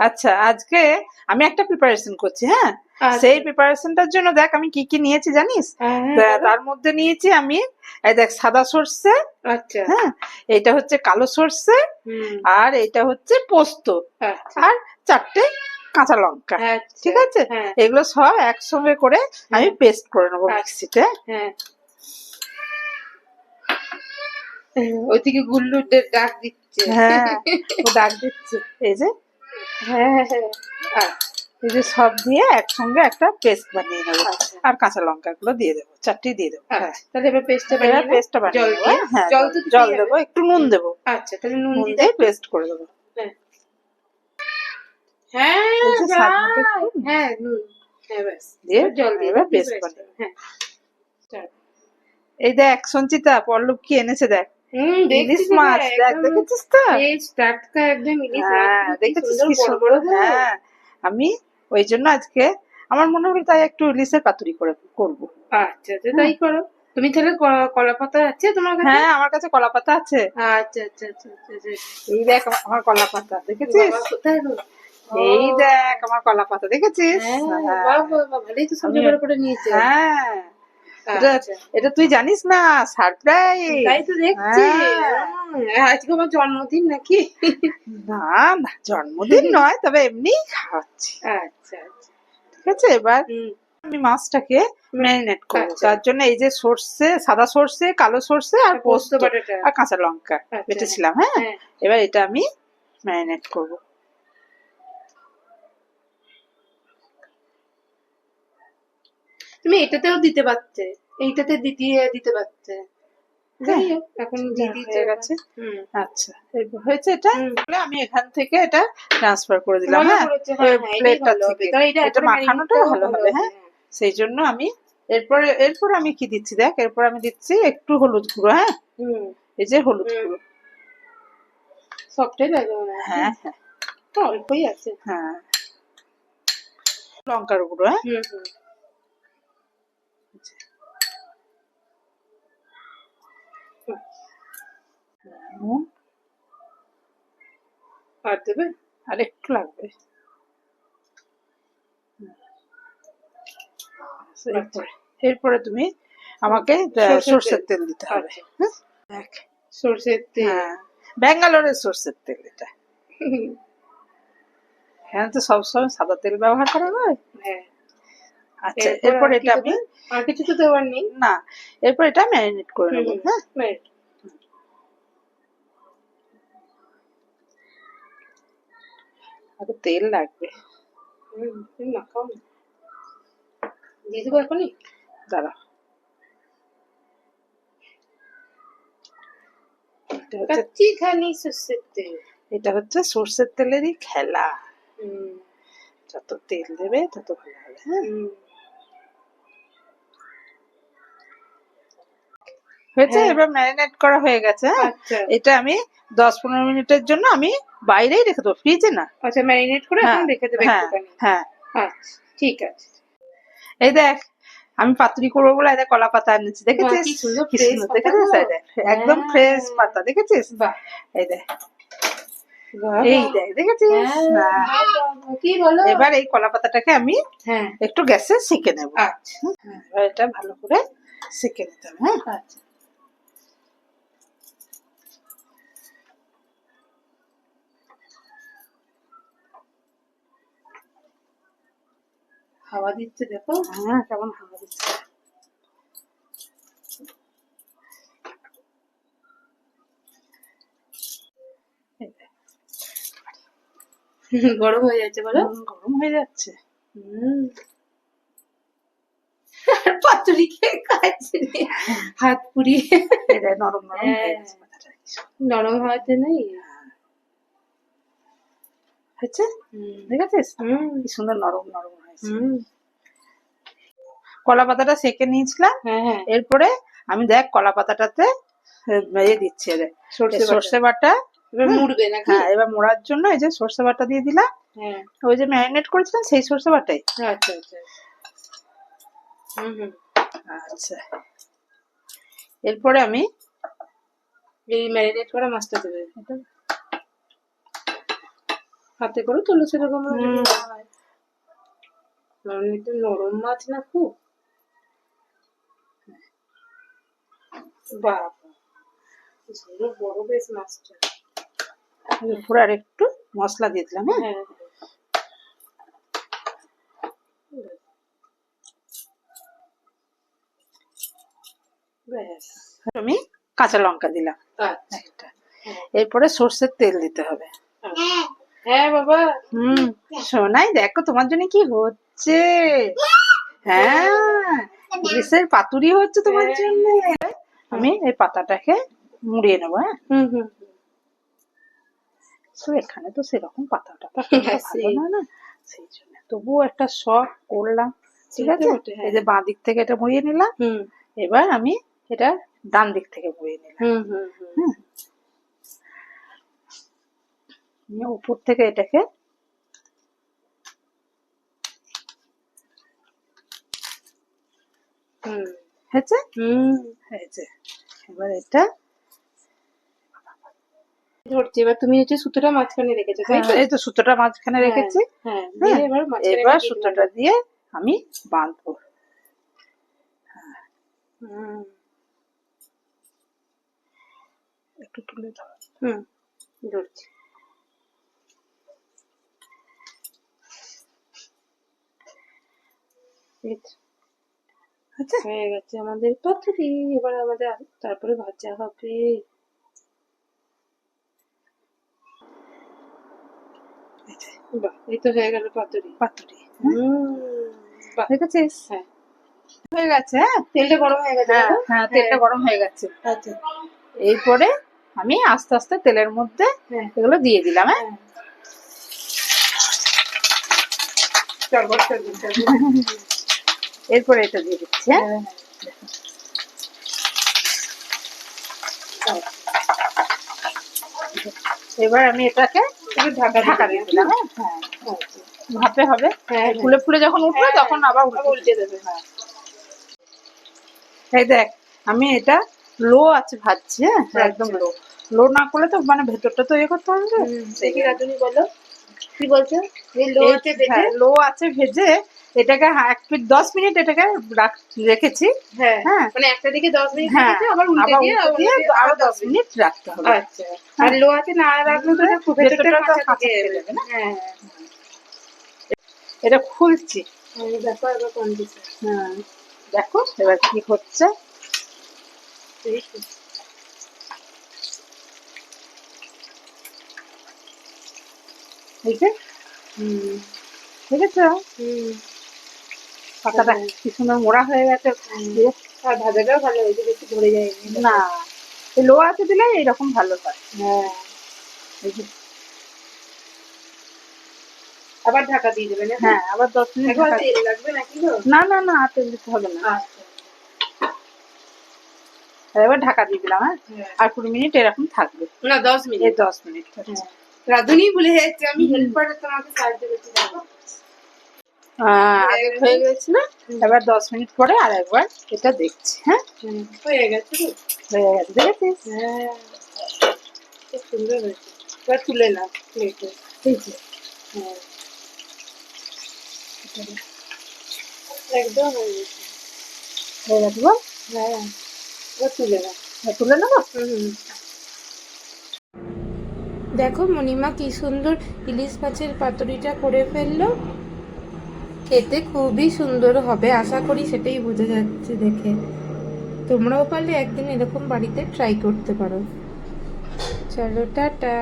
আচ্ছা আজকে আমি একটা প্রিপারেশন করছি হ্যাঁ? আচ্ছা। সেই প্রিপারেশনটার জন্য দেখ আমি কি কি নিয়েছি জানিস? হ্যাঁ। তার মধ্যে নিয়েছি আমি এই দেখ সাদা সর্ষে আচ্ছা। হ্যাঁ? এটা হচ্ছে কালো সর্ষে আর এটা হচ্ছে পোস্ত আচ্ছা। আর চারটে কাঁচা লঙ্কা আচ্ছা, ঠিক আছে? হ্যাঁ। এগুলো সব একসঙ্গে করে আমি পেস্ট করে নেব। মিক্সিতে। হ্যাঁ। ওইদিকে গুল্লু ডে- ডাক দিচ্ছে। হ্যাঁ ডাক দিচ্ছে। এই যে হ্যাঁ হ্যাঁ আচ্ছা এই যে সব দিয়ে একসঙ্গে একটা পেস্ট বানিয়ে নেব। আচ্ছা। আর কাঁচা লঙ্কা গুলো দিয়ে দেবো চারটি দিয়ে দেবো। হ্যাঁ। আচ্ছা তাহলে এবার পেস্টটা বানিয়ে পেস্টটা বানিয়ে জল হ্যাঁ জল তো জল দেবো একটু নুন দেবো। আচ্ছা তাহলে নুন দিয়ে পেস্ট করে দেবো। হ্যাঁ। হ্যাঁ হ্যাঁ নুন। হ্যাঁ দিয়ে এবার জল দিয়ে পেস্ট বানিয়ে হ্যাঁ। এই দেখ সঞ্চিতা পল্লব কি এনেছে দেখ। হুম ইলিশ মাছ দেখ দেখেছিস তো? টাটকা একদম ইলিশ হ্যাঁ দেখেছিস কি সুন্দর হ্যাঁ। আমি ওই জন্য আজকে আমার মনে হলো তাই একটু ইলিশের পাতুরি করে করব। আচ্ছা আচ্ছা তাই করো। তুমি তাহলে কলা পাতা আছে তোমার কাছে? হ্যাঁ আমার কাছে কলা পাতা আছে। আচ্ছা আচ্ছা আচ্ছা আচ্ছা আচ্ছা। এই দেখ আমার- কলা পাতা দেখেছিস? কোথায় এই দেখ আমার কলা পাতা দেখেছিস? বাহ, বাহ, ভালোই তো আমি- করে করে নিয়েছে। হ্যাঁ। এটা আচ্ছা। এটা তুই জানিস না? সারপ্রাইজ তাই তো দেখছি। হ্যাঁ। আজকে আমার জন্মদিন নাকি? না না জন্মদিন নয় তবে এমনি খাওয়াচ্ছি। আচ্ছা আচ্ছা। ঠিক আছে এবার আমি মাছটাকে ম্যারিনেট করব। আচ্ছা। তার জন্য এই যে সর্ষে সাদা সর্ষে কালো সর্ষে আর পোস্ত আর কাঁচা লঙ্কা বেটেছিলাম হ্যাঁ? হ্যাঁ। এবার এটা আমি ম্যারিনেট করব। তুমি এটাতেও দিতে পারতে এইটাতে দিয়ে দিতে পারতে। এখন দিয়ে দিয়েছে হয়ে গেছে। আচ্ছা হয়েছে এটা? আমি এখান থেকে এটা ট্রান্সফার করে দিলাম হ্যাঁ? করেছে, হ্যাঁ, হ্যাঁ, প্লেটটা থেকে। এটা marinate ভালো হবে, হ্যাঁ। সেই জন্য আমি এরপরে এরপর আমি কি দিচ্ছি দেখ? এরপর আমি দিচ্ছি একটু হলুদ গুঁড়ো হ্যাঁ? এই যে হলুদ গুঁড়ো। সবটাই লাগে হ্যাঁ হ্যাঁ তো অল্পই আছে। হ্যাঁ। লঙ্কার গুঁড়ো হ্যাঁ? আর দেবে আর একটু লাগবে এরপরে? এরপরে তুমি আমাকে সর্ষের তেল। দিতে হবে। আচ্ছা। হ্যাঁ? দেখ। সর্ষের তেল। হ্যাঁ। ব্যাঙ্গালোরের সর্ষের তেল এটা। এখানে তো সবসময় সাদা তেল ব্যবহার করা হয়। হ্যাঁ। আচ্ছা এরপর এটা আমি আর কিছু তো দেওয়ার নেই। না এরপর এটা ম্যারিনেট করে নেব হ্যাঁ. আগে তেল লাগবে। মাখাও দিয়ে দেবো এখনই? দাঁড়া। খানি সর্ষের তেল। এটা হচ্ছে সর্ষের তেলেরই খেলা। হুম, যত তেল দেবে তত ভালো হবে হ্যাঁ? হয়েছে? হ্যাঁ। এবার ম্যারিনেট করা হয়ে গেছে হ্যাঁ? আচ্ছা। এটা আমি দশ পনেরো মিনিটের জন্য আমি বাইরেই রেখে দেবো ফ্রিজে না। আচ্ছা ম্যারিনেট করে এখন হ্যাঁ, রেখে দেবে হ্যাঁ হ্যাঁ। আচ্ছা ঠিক আছে। এই দেখ আমি পাতুরি করব বলে এই দেখ কলা পাতা এনেছি দেখেছিস। দেখেছিস? একদম। ফ্রেশ পাতা দেখেছিস? এই দেখ। এই দেখ দেখেছিস? এবার এই কলা পাতাটাকে আমি হ্যাঁ। একটু গ্যাসে সেকে নেব। আচ্ছা। এটা ভালো করে সেকে নিতে হবে হ্যাঁ? আচ্ছা। হাওয়া দিচ্ছে দেখো। হ্যাঁ কেমন হাওয়া দিচ্ছে। গরম হয়ে যাচ্ছে বলো। গরম হয়ে যাচ্ছে। হুম। পাতুরি খেয়ে খাচ্ছে হাত পুড়িয়ে। নরম নরম। নরম হওয়াতে নেই? হয়েছে? হুম। দেখেছিস? হুম। কি সুন্দর নরম নরম কলা পাতাটা সেকে নিয়েছিলাম হ্যাঁ হ্যাঁ। এরপরে আমি দেখ কলা পাতাটাতে ইয়ে দিচ্ছি সর্ষে বাটা। এবার। মুড়বে হ্যাঁ এবার মোড়ার জন্য এই যে সর্ষে বাটা দিয়ে দিলাম। ওই যে ম্যারিনেট করেছিলাম সেই সর্ষে বাটাই। আচ্ছা আচ্ছা। আচ্ছা। এরপরে আমি এই ম্যারিনেট করা মাছটা দেবে। হাতে করে তুলো সেরকম হয় কারণ এটা নরম মাছ না খুব। বাবা বড় বেশ মাছটা। এরপর আর একটু মশলা দিয়ে দিলাম হ্যাঁ? হ্যাঁ। আমি কাঁচা লঙ্কা দিলাম। আচ্ছা। একটা। এরপরে সর্ষের তেল দিতে হবে। হ্যাঁ। বাবা। হুম। শোনাই দেখো তোমার জন্য কি হচ্ছে। হ্যাঁ ইলিশের পাতুরি হচ্ছে তোমার হ্যাঁ। জন্য। আমি এই পাতাটাকে মুড়িয়ে নেব হ্যাঁ? হুম হুম। তো এখানে তো সেরকম পাতা টাতা হ্যাঁ। না না? সেই জন্য তবুও একটা শখ করলাম ঠিক আছে? হ্যাঁ। এই যে বাঁ দিক থেকে এটা মুড়িয়ে নিলাম এবার আমি এটা ডান দিক থেকে মুড়িয়ে নিলাম। হুম উপর থেকে এটাকে হয়েছে? হয়েছে। এবার এটা ধরছি। এবার তুমি হচ্ছে সুতোটা মাঝখানে রেখেছো তাই তো? এই তো সুতোটা মাঝখানে রেখেছি। হ্যাঁ হ্যাঁ, এবার এবার সুতোটা দিয়ে আমি বাঁধবো। হুম। একটু তুলে দাও। হুম ধরছি। তো, আচ্ছা। হয়ে গেছে আমাদের পাতুরি এবার আমাদের তারপরে ভাজা হবে। এই বাহ এই তো হয়ে গেল পাতুরি। পাতুরি হুম বাহ। দেখেছিস হ্যাঁ। হয়ে গেছে হ্যাঁ? তেলটা গরম হয়ে গেছে হ্যাঁ হ্যাঁ তেলটা গরম হয়ে গেছে। আচ্ছা। এরপরে আমি আস্তে আস্তে তেলের মধ্যে হ্যাঁ। এগুলো দিয়ে দিলাম হ্যাঁ? হ্যাঁ। চল চল। এরপরে এটা দিয়ে দিচ্ছি হ্যাঁ? হ্যাঁ। এবার আমি এটাকে ঢাকা ঢাকা দিয়ে দিয়ে দিলাম হ্যাঁ? হ্যাঁ। ভাপে হবে। ফুলে ফুলে যখন উঠবে তখন আবার উল্টে দেবে হ্যাঁ। এই দেখ আমি এটা লো আছে ভাজছি হ্যাঁ? একদম লো। লো। না করলে তো মানে ভেতরটা তো ইয়ে করতে হবে। দেখি রাধুনি বলো? কি বলছো? লো আছে ভেজে এটাকে হ্যাঁ, এক মিনিট দশ মিনিট এটাকে রেখেছি। হ্যাঁ হ্যাঁ। মানে একটা দিকে দশ মিনিট হ্যাঁ আবার উল্টে দিয়ে আরও দশ মিনিট রাখতে হবে। আচ্ছা। আর লো আছে না রাখলে তো এটা ভেতরটা কাঁচা যাবে না? হ্যাঁ। এটা খুলছি। হ্যাঁ, দেখো এবার হ্যাঁ। দেখো এবার কি হচ্ছে? ঠিক আছে হুম। ঠিক আছে? হুম। পাতাটা। কি সুন্দর মোড়া হয়ে গেছে আর ভাজাটাও ভালো হয়েছে বেশি ধরে যায়নি। না। লো আছে দিলে এইরকম ভালো হয়। হ্যাঁ। আবার ঢাকা দিয়ে দেবেন হ্যাঁ আবার দশ মিনিট তেল লাগবে নাকি না না না তেল দিতে হবে না। আচ্ছা। এবার ঢাকা দিয়ে দিলাম হ্যাঁ? হ্যাঁ। আর কুড়ি মিনিট এরকম থাকবে। না দশ মিনিট। দশ মিনিট হ্যাঁ। রাধুনি বলে যাচ্ছে আমি হেল্পারে তোমাকে সাহায্য করতে আহ, আগে হয়ে গেছে না? এবার দশ মিনিট পরে আর একবার এটা দেখছি হ্যাঁ? হয়ে গেছে হয়ে গেছে দেখেছিস? হ্যাঁ খুব সুন্দর হয়েছে। এবার তুলে নাও প্লেটে এই যে, হ্যাঁ। একদম হয়ে গেছে। হয়ে গেছে বল। হ্যাঁ এবার তুলে নাও। এবার তুলে নেব? দেখো মণিমা কি সুন্দর ইলিশ মাছের পাতুরিটা করে ফেলল। খেতে খুবই সুন্দর হবে, আশা করি সেটাই বোঝা যাচ্ছে দেখে। তোমরাও পারলে একদিন এরকম বাড়িতে ট্রাই করতে পারো। চলো, টাটা।